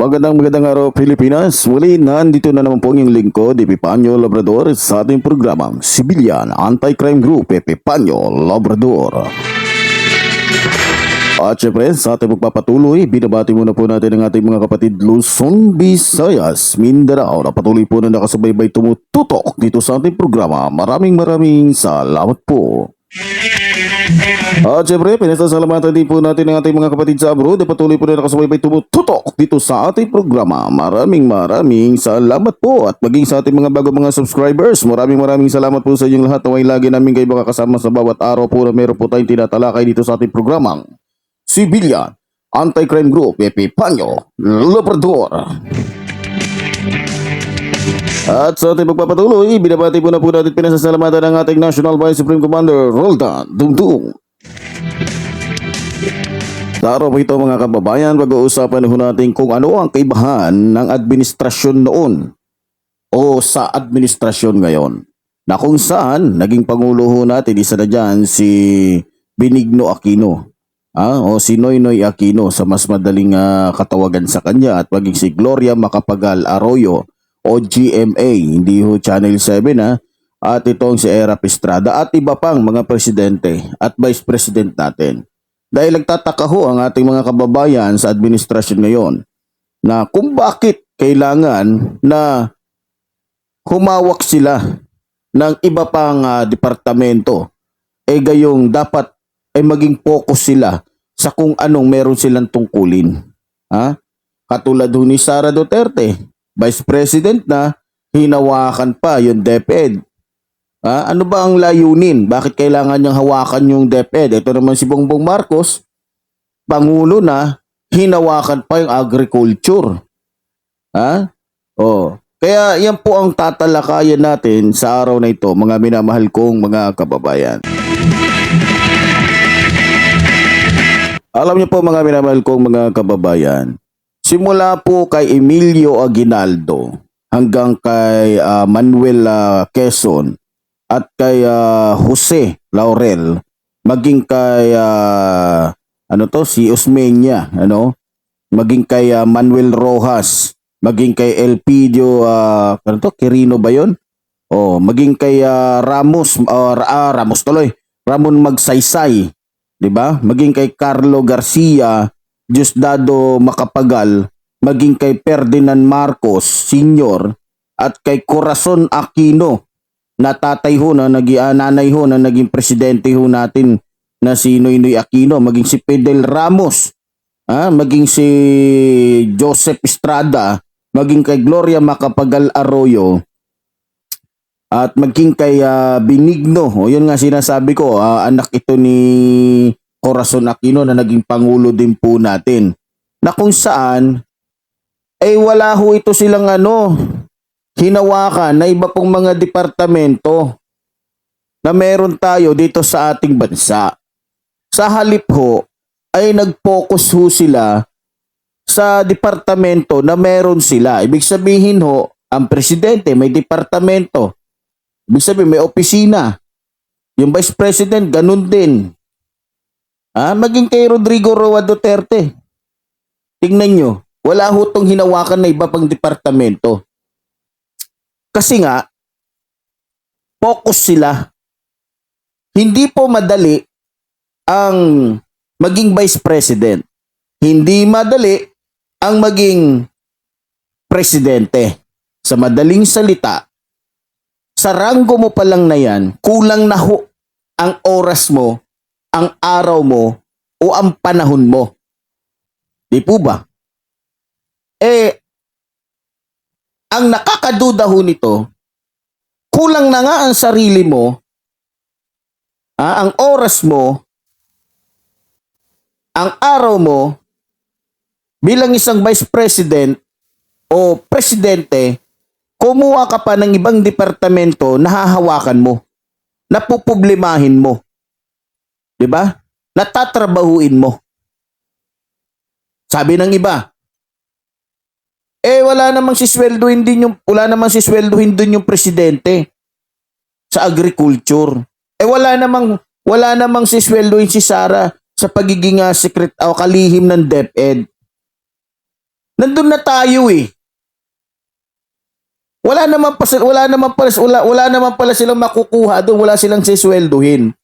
Magandang magandang araw Pilipinas. Muli nandito na naman po ang lingkod, Epipanyo Labrador sa ating programang Civilian Anti-Crime Group, Epipanyo Labrador. At syempre, sa ating magpapatuloy, binabati muna po natin ang ating mga kapatid Luzon, Visayas, Mindanao na patuloy po na nakasubaybay tumututok dito sa ating programa. Maraming maraming salamat po. At syempre, pinasasalamatan din po natin ang ating mga kapatid sa abroad na patuloy po na nakasubaybay tumututok dito sa ating programa. Maraming maraming salamat po at maging sa ating mga bago mga subscribers. Maraming maraming salamat po sa inyong lahat na way lagi namin kayo makakasama sa bawat araw po na meron po tayong tinatalakay dito sa ating programang Civilian Anti-Crime Group Epipanyo Labrador. At sa ating magpapatuloy, binabati po na po natin pinasasalamatan ng ating National Vice Supreme Commander Roldan Dungdung. Sa araw ito mga kababayan, pag-uusapan ho natin kung ano ang kaibahan ng administrasyon noon o sa administrasyon ngayon. Na kung saan, naging Pangulo natin, isa na dyan si Benigno Aquino. Ah, o si Noynoy Aquino sa mas madaling ah, katawagan sa kanya at maging si Gloria Macapagal Arroyo o GMA, hindi ho Channel 7 ha. At itong si Era Estrada at iba pang mga presidente at vice president natin. Dahil nagtataka ho ang ating mga kababayan sa administrasyon ngayon na kung bakit kailangan na humawak sila ng iba pang ah, departamento eh gayong dapat ay maging focus sila sa kung anong meron silang tungkulin. Ha? Katulad ho ni Sara Duterte, Vice President na, hinawakan pa yung DepEd. Ha? Ano ba ang layunin? Bakit kailangan niyang hawakan yung DepEd? Ito naman si Bongbong Marcos, Pangulo na, hinawakan pa yung agriculture. Ha? Oh. Kaya yan po ang tatalakayan natin sa araw na ito, mga minamahal kong mga kababayan. Alam niyo po mga minamahal kong mga kababayan, simula po kay Emilio Aguinaldo hanggang kay ah, Manuel ah, Quezon at kay ah, Jose Laurel maging kay ah, ano to si Osmeña ano maging kay ah, Manuel Rojas maging kay Elpidio ah, ano to Quirino ba yon oh maging kay ah, Ramos or ah, Ramos tuloy Ramon Magsaysay 'di ba? Maging kay Carlo Garcia, Diosdado Macapagal, maging kay Ferdinand Marcos Sr. at kay Corazon Aquino na tatay ho na nagi ah, nanay ho na naging presidente ho natin na si Noynoy Aquino, maging si Fidel Ramos, ah, maging si Joseph Estrada, maging kay Gloria Macapagal Arroyo, at maging kay ah, Benigno. O yun nga sinasabi ko, ah, anak ito ni Corazon Aquino na naging pangulo din po natin. Na kung saan eh wala ho ito silang ano hinawakan na iba pong mga departamento na meron tayo dito sa ating bansa. Sa halip ho ay nag-focus ho sila sa departamento na meron sila. Ibig sabihin ho, ang presidente may departamento. Ibig sabihin, may opisina. Yung vice president, ganun din. Ah, maging kay Rodrigo Roa Duterte. Tingnan nyo, wala ho tong hinawakan na iba pang departamento. Kasi nga, focus sila. Hindi po madali ang maging vice president. Hindi madali ang maging presidente. Sa madaling salita, sa ranggo mo pa lang na yan, kulang na ho ang oras mo, ang araw mo, o ang panahon mo. Di po ba? Eh, ang nakakaduda ho nito, kulang na nga ang sarili mo, ah, ang oras mo, ang araw mo, bilang isang vice president o presidente, kumuha ka pa ng ibang departamento na hahawakan mo, na pupublimahin mo. 'Di ba? Natatrabahuin mo. Sabi ng iba, eh wala namang sisweldohin din yung wala namang sisweldohin din yung presidente sa agriculture. Eh wala namang wala namang sisweldohin si Sara sa pagiging uh, secret o kalihim ng DepEd. Nandun na tayo eh. Wala naman pa wala naman pala wala, wala naman pala silang makukuha doon, wala silang sisweldohin.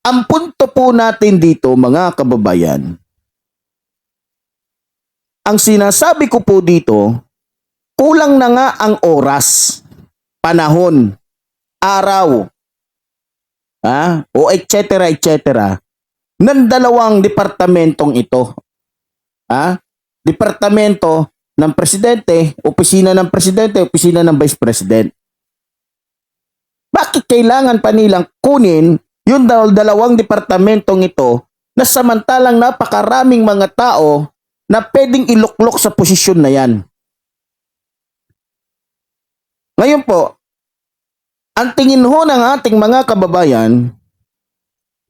Ang punto po natin dito mga kababayan, ang sinasabi ko po dito, kulang na nga ang oras, panahon, araw, ha? o etc. etc. ng dalawang departamentong ito. Ha? Departamento ng presidente, opisina ng presidente, opisina ng vice president. Bakit kailangan pa nilang kunin yung dal- dalawang departamentong ito na samantalang napakaraming mga tao na pwedeng iluklok sa posisyon na yan? Ngayon po, ang tingin ho ng ating mga kababayan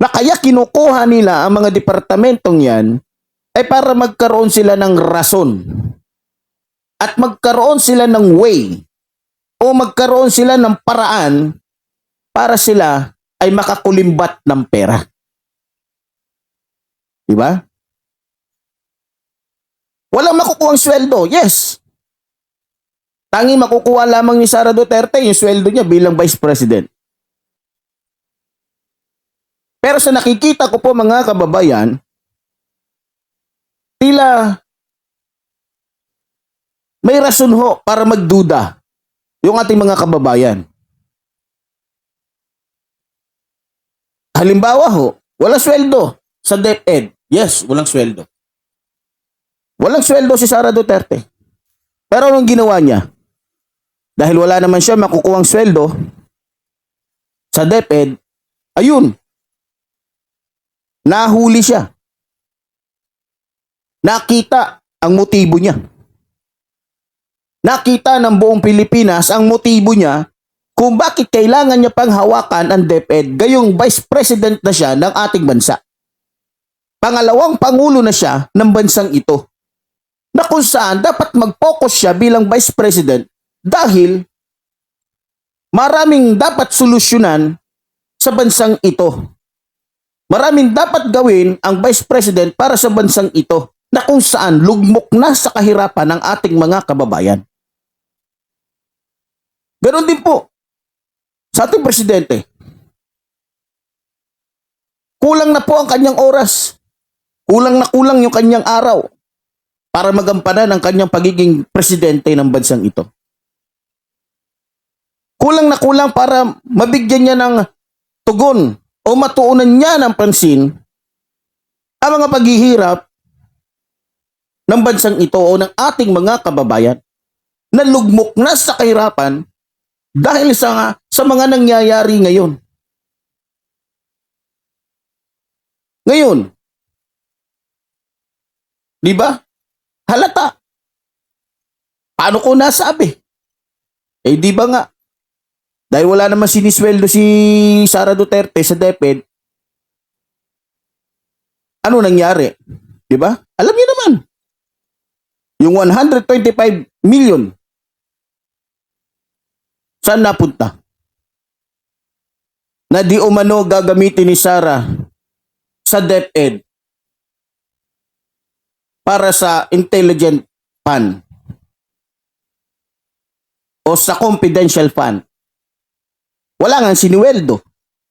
na kaya kinukuha nila ang mga departamentong yan ay para magkaroon sila ng rason at magkaroon sila ng way o magkaroon sila ng paraan para sila ay makakulimbat ng pera. Di ba? Walang makukuha ang sweldo, yes. Tangi makukuha lamang ni Sara Duterte yung sweldo niya bilang vice president. Pero sa nakikita ko po mga kababayan, tila may rason ho para magduda yung ating mga kababayan. Halimbawa ho, walang sweldo sa DepEd. Yes, walang sweldo. Walang sweldo si Sara Duterte. Pero anong ginawa niya? Dahil wala naman siya makukuhang sweldo sa DepEd, ayun, nahuli siya. Nakita ang motibo niya. Nakita ng buong Pilipinas ang motibo niya kung bakit kailangan niya pang hawakan ang DepEd gayong vice president na siya ng ating bansa. Pangalawang pangulo na siya ng bansang ito na kung saan dapat mag-focus siya bilang vice president dahil maraming dapat solusyonan sa bansang ito. Maraming dapat gawin ang vice president para sa bansang ito na kung saan lugmok na sa kahirapan ng ating mga kababayan. Ganon din po sa ating presidente. Kulang na po ang kanyang oras. Kulang na kulang yung kanyang araw para magampanan ang kanyang pagiging presidente ng bansang ito. Kulang na kulang para mabigyan niya ng tugon o matuunan niya ng pansin ang mga paghihirap ng bansang ito o ng ating mga kababayan na lugmok na sa kahirapan dahil sa, sa mga nangyayari ngayon. Ngayon, di ba? Halata. Paano ko nasabi? Eh di ba nga? Dahil wala naman sinisweldo si Sara Duterte sa DepEd, ano nangyari? Di ba? Alam niyo naman. Yung 125 million Saan napunta? Na di umano gagamitin ni Sara sa DepEd para sa intelligent fund o sa confidential fund. Wala nga sinuweldo.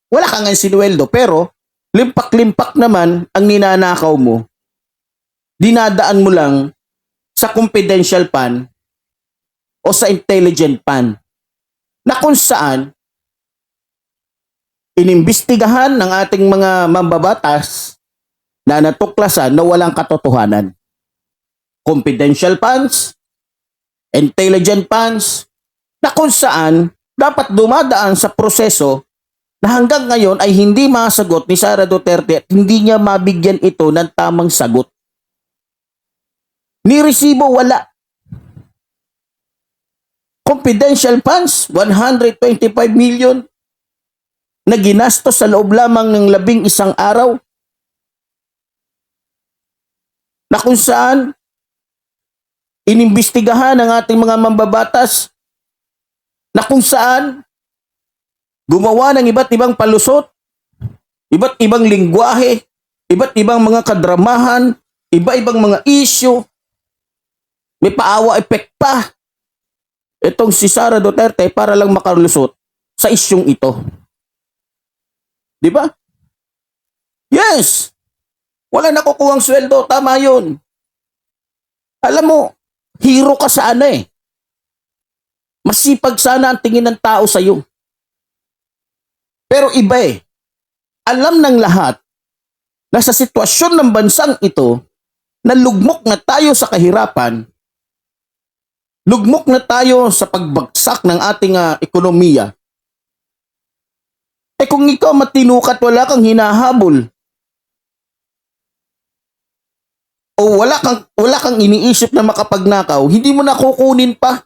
Wala ka nga sinuweldo pero limpak-limpak naman ang ninanakaw mo. Dinadaan mo lang sa confidential fund o sa intelligent fund na kung saan inimbestigahan ng ating mga mambabatas na natuklasan na walang katotohanan. Confidential funds, intelligent funds, na kung saan dapat dumadaan sa proseso na hanggang ngayon ay hindi masagot ni Sara Duterte at hindi niya mabigyan ito ng tamang sagot. Ni resibo, wala. Confidential funds, 125 million na ginastos sa loob lamang ng labing isang araw na kung saan inimbestigahan ng ating mga mambabatas na kung saan gumawa ng iba't ibang palusot, iba't ibang lingwahe, iba't ibang mga kadramahan, iba-ibang mga issue, may paawa effect pa. Itong si Sara Duterte para lang makalusot sa isyong ito. Di ba? Yes! Wala nakukuhang sweldo. Tama yun. Alam mo, hero ka sa ano eh. Masipag sana ang tingin ng tao sa iyo. Pero iba eh. Alam ng lahat na sa sitwasyon ng bansang ito, na lugmok na tayo sa kahirapan, lugmok na tayo sa pagbagsak ng ating ah, ekonomiya, eh kung ikaw matinukat wala kang hinahabol, o wala kang, wala kang iniisip na makapagnakaw, hindi mo na kukunin pa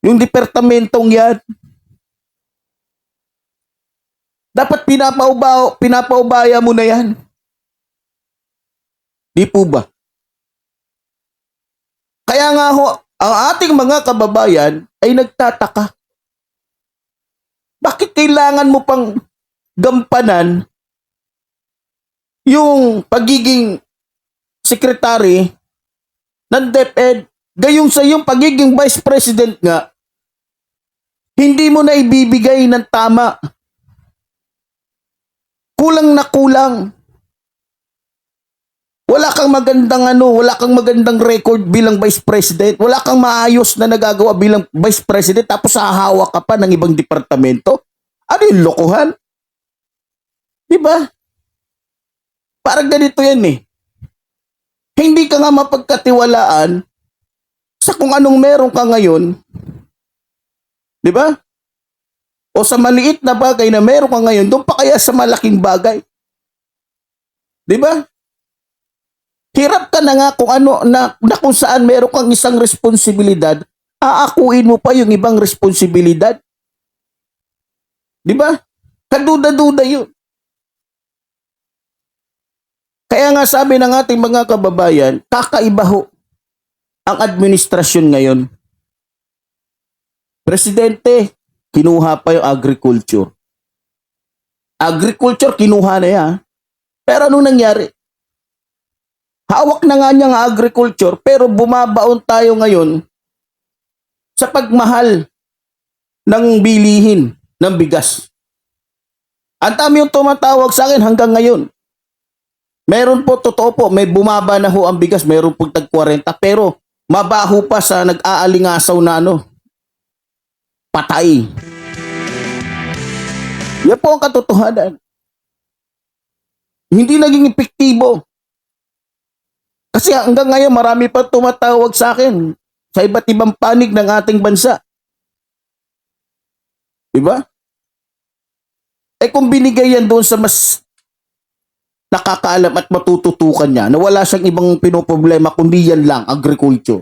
yung departamentong yan. Dapat pinapaubaw, pinapaubaya mo na yan. Di po ba? Kaya nga ho, ang ating mga kababayan ay nagtataka. Bakit kailangan mo pang gampanan yung pagiging secretary ng DepEd gayong sa yung pagiging vice president nga hindi mo na ibibigay ng tama. Kulang na kulang. Wala kang magandang ano, wala kang magandang record bilang vice president. Wala kang maayos na nagagawa bilang vice president tapos hahawak ka pa ng ibang departamento. Ano yung lokohan? Di ba? Parang ganito yan eh. Hindi ka nga mapagkatiwalaan sa kung anong meron ka ngayon. Di ba? O sa maliit na bagay na meron ka ngayon, doon pa kaya sa malaking bagay. Di ba? Hirap ka na nga kung ano na, na kung saan meron kang isang responsibilidad, aakuin mo pa yung ibang responsibilidad. Di ba? Kaduda-duda yun. Kaya nga sabi ng ating mga kababayan, kakaiba ho ang administrasyon ngayon. Presidente, kinuha pa yung agriculture. Agriculture, kinuha na yan. Pero anong nangyari? Hawak na nga niya ang agriculture, pero bumabaon tayo ngayon sa pagmahal ng bilihin ng bigas. Ang dami yung tumatawag sa akin hanggang ngayon. Meron po, totoo po, may bumaba na ho ang bigas, meron po tag 40, pero mabaho pa sa nag-aalingasaw na ano, patay. Yan po ang katotohanan. Hindi naging epektibo. Kasi hanggang ngayon marami pa tumatawag sa akin sa iba't ibang panig ng ating bansa. Diba? Eh kung binigay yan doon sa mas nakakaalam at matututukan niya na wala siyang ibang pinoproblema kundi yan lang, agriculture.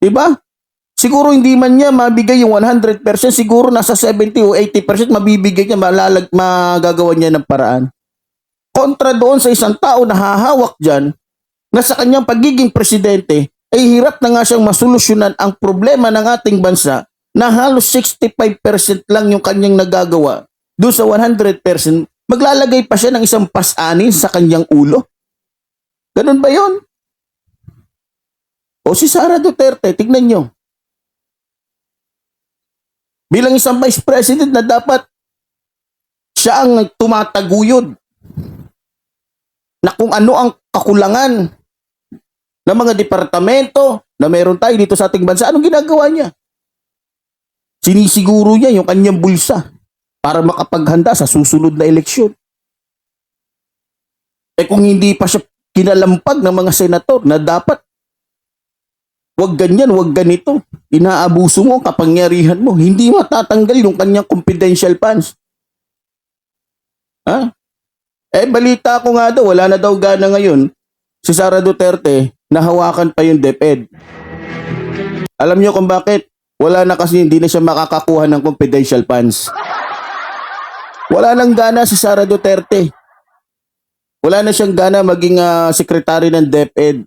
Diba? Siguro hindi man niya mabigay yung 100%, siguro nasa 70 o 80% mabibigay niya, malalag, magagawa niya ng paraan. Kontra doon sa isang tao na hahawak dyan, na sa kanyang pagiging presidente, ay hirap na nga siyang masolusyonan ang problema ng ating bansa na halos 65% lang yung kanyang nagagawa. Doon sa 100%, maglalagay pa siya ng isang pasanin sa kanyang ulo. Ganun ba yon? O si Sara Duterte, tignan nyo. Bilang isang vice president na dapat siya ang tumataguyod na kung ano ang kakulangan ng mga departamento na meron tayo dito sa ating bansa, anong ginagawa niya? Sinisiguro niya yung kanyang bulsa para makapaghanda sa susunod na eleksyon. Eh kung hindi pa siya kinalampag ng mga senator na dapat wag ganyan, wag ganito. Inaabuso mo ang kapangyarihan mo. Hindi matatanggal yung kanyang confidential funds. Ha? Eh, balita ko nga daw, wala na daw gana ngayon si Sara Duterte nahawakan pa yung DepEd. Alam niyo kung bakit? Wala na kasi hindi na siya makakakuha ng confidential funds. Wala nang gana si Sara Duterte. Wala na siyang gana maging ah, secretary ng DepEd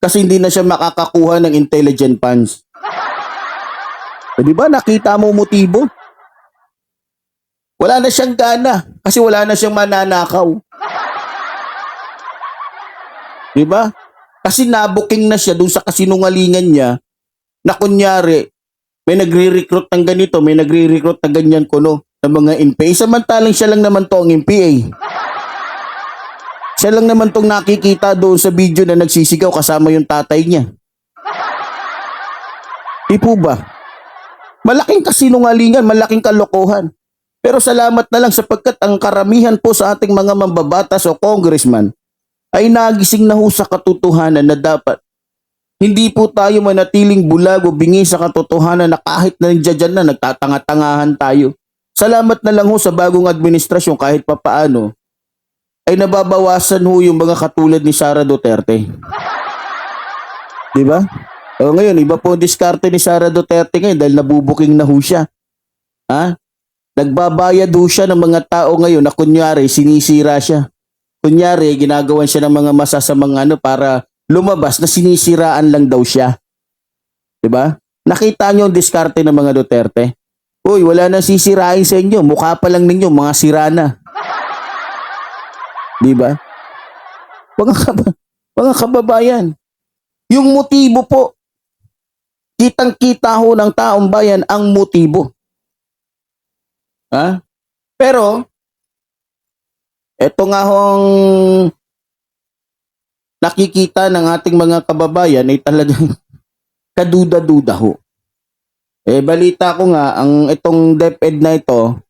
kasi hindi na siya makakakuha ng intelligent funds. Eh, di ba nakita mo motibo? Wala na siyang gana kasi wala na siyang mananakaw. Di ba? Kasi nabuking na siya dun sa kasinungalingan niya na kunyari may nagre-recruit ng ganito, may nagre-recruit ng ganyan kuno ng mga NPA. Samantalang siya lang naman to ang NPA. Siya lang naman tong nakikita doon sa video na nagsisigaw kasama yung tatay niya. Di po ba? Malaking kasinungalingan, malaking kalokohan. Pero salamat na lang sapagkat ang karamihan po sa ating mga mambabatas o congressman ay nagising na ho sa katotohanan na dapat hindi po tayo manatiling bulag o bingi sa katotohanan na kahit na nandiyan na nagtatanga-tangahan tayo. Salamat na lang ho sa bagong administrasyon kahit papaano ay nababawasan ho yung mga katulad ni Sara Duterte. Di ba? O ngayon, iba po ang diskarte ni Sara Duterte ngayon dahil nabubuking na ho siya. Ha? Nagbabayad ho siya ng mga tao ngayon na kunyari sinisira siya. Kunyari, ginagawan siya ng mga masasamang ano para lumabas na sinisiraan lang daw siya. 'Di ba? Nakita niyo ang diskarte ng mga Duterte? Uy, wala nang sisirain sa inyo. Mukha pa lang ninyo, mga sira na. 'Di ba? Mga, kab- mga kababayan, yung motibo po, kitang-kita ho ng taong bayan ang motibo. Ha? Pero, eto nga hong nakikita ng ating mga kababayan ay talagang kaduda-duda ho. Eh, balita ko nga, ang itong DepEd na ito,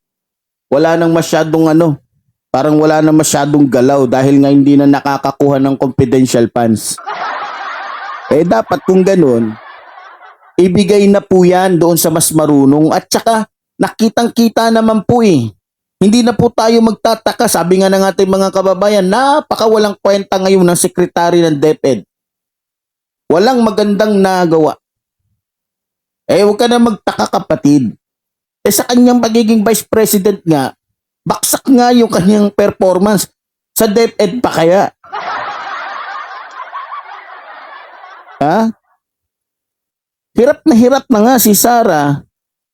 wala nang masyadong ano, parang wala nang masyadong galaw dahil nga hindi na nakakakuha ng confidential funds. Eh, dapat kung ganun, ibigay na po yan doon sa mas marunong at saka nakitang-kita naman po eh. Hindi na po tayo magtataka, sabi nga ng ating mga kababayan, napaka walang kwenta ngayon ng sekretary ng DepEd. Walang magandang nagawa. Eh, huwag ka na magtaka kapatid. Eh, sa kanyang pagiging vice president nga, baksak nga yung kanyang performance. Sa DepEd pa kaya? Ha? Hirap na hirap na nga si Sara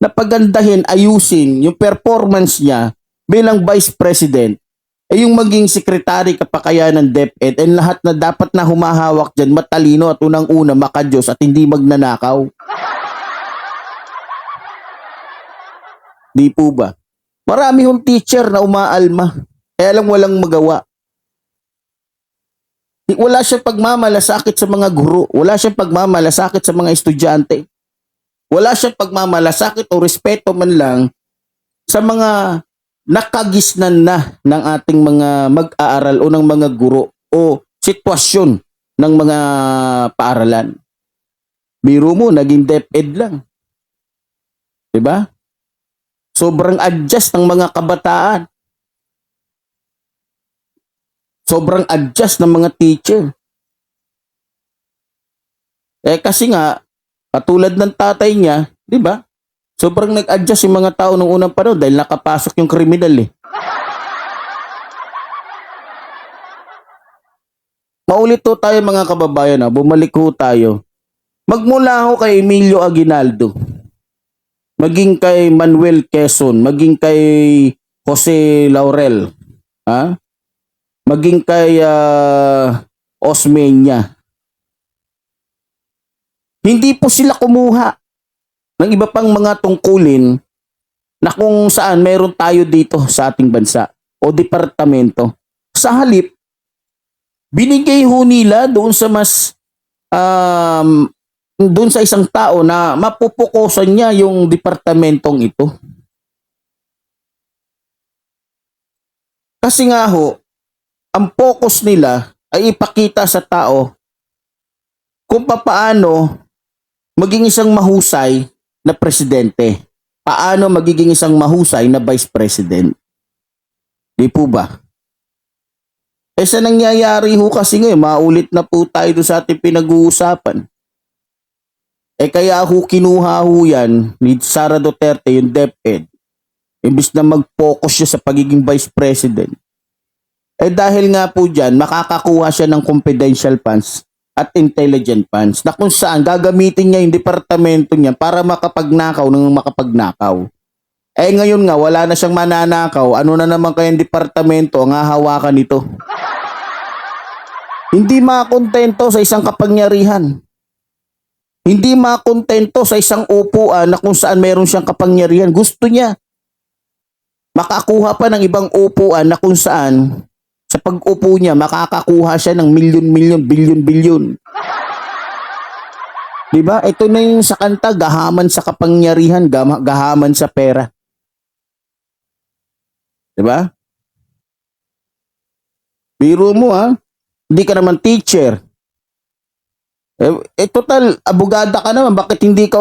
na pagandahin, ayusin yung performance niya bilang vice president ay yung maging sekretary kapakayan ng DepEd and lahat na dapat na humahawak dyan matalino at unang-una makadiyos at hindi magnanakaw. Di po ba? Marami yung teacher na umaalma. Kaya lang walang magawa. Wala siyang pagmamalasakit sa mga guro. Wala siyang pagmamalasakit sa mga estudyante. Wala siyang pagmamalasakit o respeto man lang sa mga nakagisnan na ng ating mga mag-aaral o ng mga guro o sitwasyon ng mga paaralan. Biro mo, naging DepEd lang. 'Di ba? Sobrang adjust ng mga kabataan. Sobrang adjust ng mga teacher. Eh kasi nga, katulad ng tatay niya, di ba? Sobrang nag-adjust yung mga tao nung unang panahon dahil nakapasok yung kriminal eh. Maulit ho tayo mga kababayan ha, bumalik ho tayo. Magmula ho kay Emilio Aguinaldo, maging kay Manuel Quezon, maging kay Jose Laurel, ha? maging kay ah, Osmeña. Hindi po sila kumuha ng iba pang mga tungkulin na kung saan meron tayo dito sa ating bansa o departamento. Sa halip, binigay ho nila doon sa mas um, doon sa isang tao na mapupukusan niya yung departamentong ito. Kasi nga ho, ang focus nila ay ipakita sa tao kung papaano maging isang mahusay na presidente. Paano magiging isang mahusay na vice president? Di po ba? Eh sa nangyayari ho kasi ngayon, maulit na po tayo sa ating pinag-uusapan. Eh kaya ho kinuha ho yan ni Sara Duterte yung DepEd. Imbis na mag-focus siya sa pagiging vice president. Eh dahil nga po dyan, makakakuha siya ng confidential funds at intelligent funds na kung saan gagamitin niya yung departamento niya para makapagnakaw ng makapagnakaw. Eh ngayon nga, wala na siyang mananakaw. Ano na naman kayang departamento ang hahawakan nito? Hindi makontento sa isang kapangyarihan. Hindi makontento sa isang upuan na kung saan meron siyang kapangyarihan. Gusto niya. Makakuha pa ng ibang upuan na kung saan sa pag-upo niya, makakakuha siya ng milyon-milyon, bilyon-bilyon. Diba? Ito na yung sa kanta, gahaman sa kapangyarihan, gahaman sa pera. Diba? Biro mo ha, hindi ka naman teacher. Eh, eh total, abogada ka naman. Bakit hindi ka,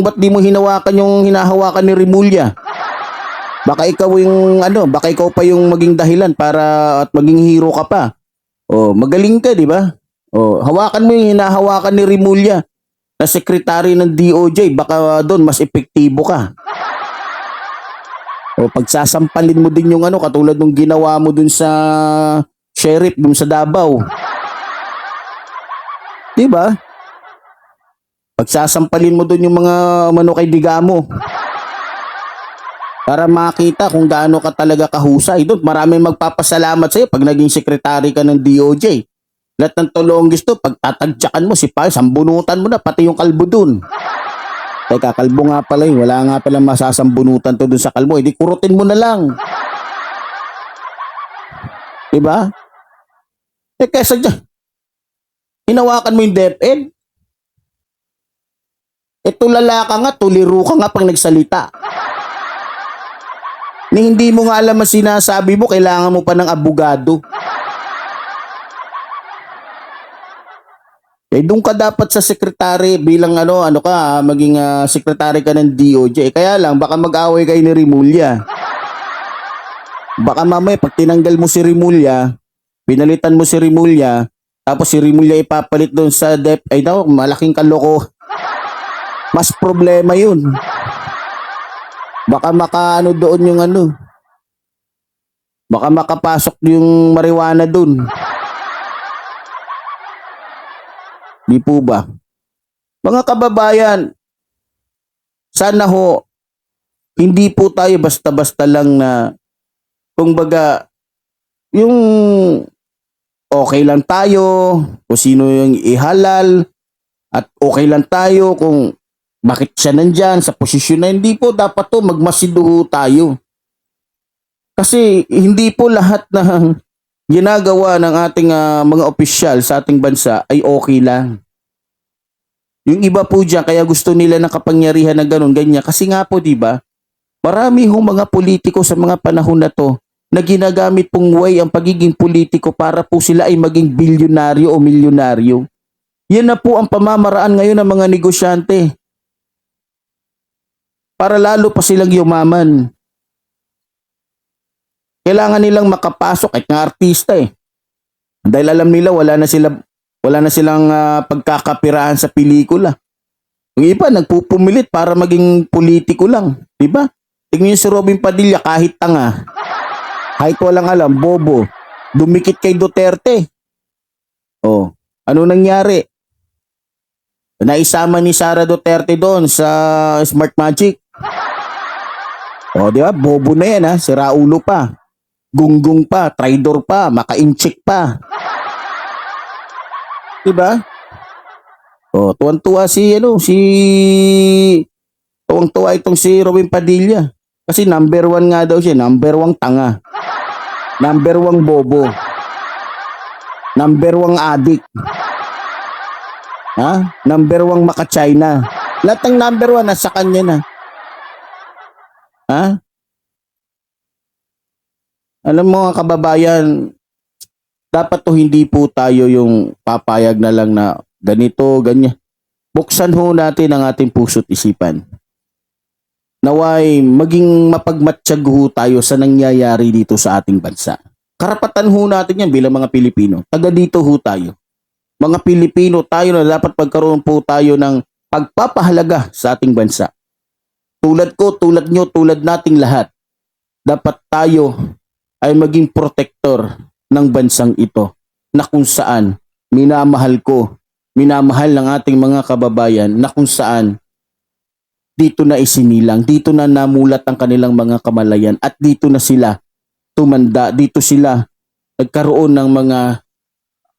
ba't di mo hinawakan yung hinahawakan ni Rimulya? Baka ikaw yung ano, baka ikaw pa yung maging dahilan para at maging hero ka pa. Oh, magaling ka, di ba? Oh, hawakan mo yung hinahawakan ni Rimulya na sekretary ng DOJ, baka doon mas epektibo ka. O pagsasampalin mo din yung ano katulad nung ginawa mo dun sa sheriff dun sa Davao. 'Di ba? Pagsasampalin mo dun yung mga mano kay Digamo. Para makita kung gaano ka talaga kahusay. Doon, maraming magpapasalamat sa'yo pag naging sekretary ka ng DOJ. Lahat ng tulongis to, pag tatagtsakan mo, si Pa, sambunutan mo na, pati yung kalbo dun. Teka, kalbo nga pala yun. Wala nga pala masasambunutan to dun sa kalbo. Hindi kurutin mo na lang. Diba? Eh, kesa dyan, hinawakan mo yung DepEd. Eh, tulala ka nga, tuliro ka nga pag nagsalita. Ni hindi mo nga alam ang sinasabi mo, kailangan mo pa ng abogado. Eh doon ka dapat sa sekretary bilang ano, ano ka, ah, maging ah, sekretary ka ng DOJ. Eh, Kaya lang baka mag-away kayo ni Rimulya. Baka mamaya pag tinanggal mo si Rimulya, pinalitan mo si Rimulya, tapos si Rimulya ipapalit doon sa DEP, ay daw, malaking kaloko. Mas problema yun. Baka makaano doon yung ano. Baka makapasok yung marijuana doon. Di po ba? Mga kababayan, sana ho, hindi po tayo basta-basta lang na, kung baga, yung okay lang tayo, kung sino yung ihalal, at okay lang tayo kung bakit siya nandyan sa posisyon na hindi po dapat to magmasiduho tayo. Kasi hindi po lahat ng ginagawa ng ating ah, mga opisyal sa ating bansa ay okay lang. Yung iba po dyan, kaya gusto nila ng kapangyarihan na ganun, ganyan. Kasi nga po, di ba, marami hong mga politiko sa mga panahon na to na ginagamit pong way ang pagiging politiko para po sila ay maging bilyonaryo o milyonaryo. Yan na po ang pamamaraan ngayon ng mga negosyante. Para lalo pa silang yumaman. Kailangan nilang makapasok at nga artista eh. Dahil alam nila wala na sila wala na silang ah, pagkakapirahan sa pelikula. Yung iba nagpupumilit para maging politiko lang, 'di ba? Tingnan si Robin Padilla kahit tanga. Kahit walang alam, bobo. Dumikit kay Duterte. Oh, ano nangyari? Naisama ni Sara Duterte doon sa Smart Magic. O, di ba? Bobo na yan, ha? Sira ulo pa. Gunggong pa, traidor pa, maka-incheck pa. Di ba? O, tuwan-tuwa si, ano, si... Tuwang-tuwa itong si Robin Padilla. Kasi number one nga daw siya, number one tanga. Number one bobo. Number one addict. Ha? Number one maka-China. Lahat ng number one nasa kanya na. Ha? Alam mo mga kababayan, dapat to hindi po tayo yung papayag na lang na ganito, ganyan. Buksan ho natin ang ating puso't isipan. Naway maging mapagmatsyag ho tayo sa nangyayari dito sa ating bansa. Karapatan ho natin yan bilang mga Pilipino. Taga dito ho tayo. Mga Pilipino tayo na dapat pagkaroon po tayo ng pagpapahalaga sa ating bansa. Tulad ko, tulad nyo, tulad nating lahat. Dapat tayo ay maging protector ng bansang ito na kung saan minamahal ko, minamahal ng ating mga kababayan na kung saan dito na isinilang, dito na namulat ang kanilang mga kamalayan at dito na sila tumanda, dito sila nagkaroon ng mga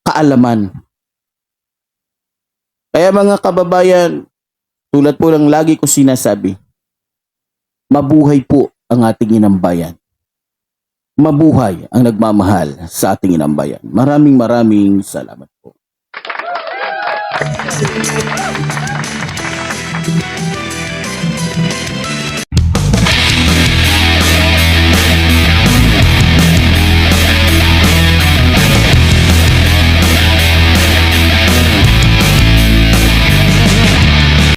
kaalaman. Kaya mga kababayan, tulad po ng lagi ko sinasabi, mabuhay po ang ating inambayan. Mabuhay ang nagmamahal sa ating inambayan. Maraming maraming salamat po.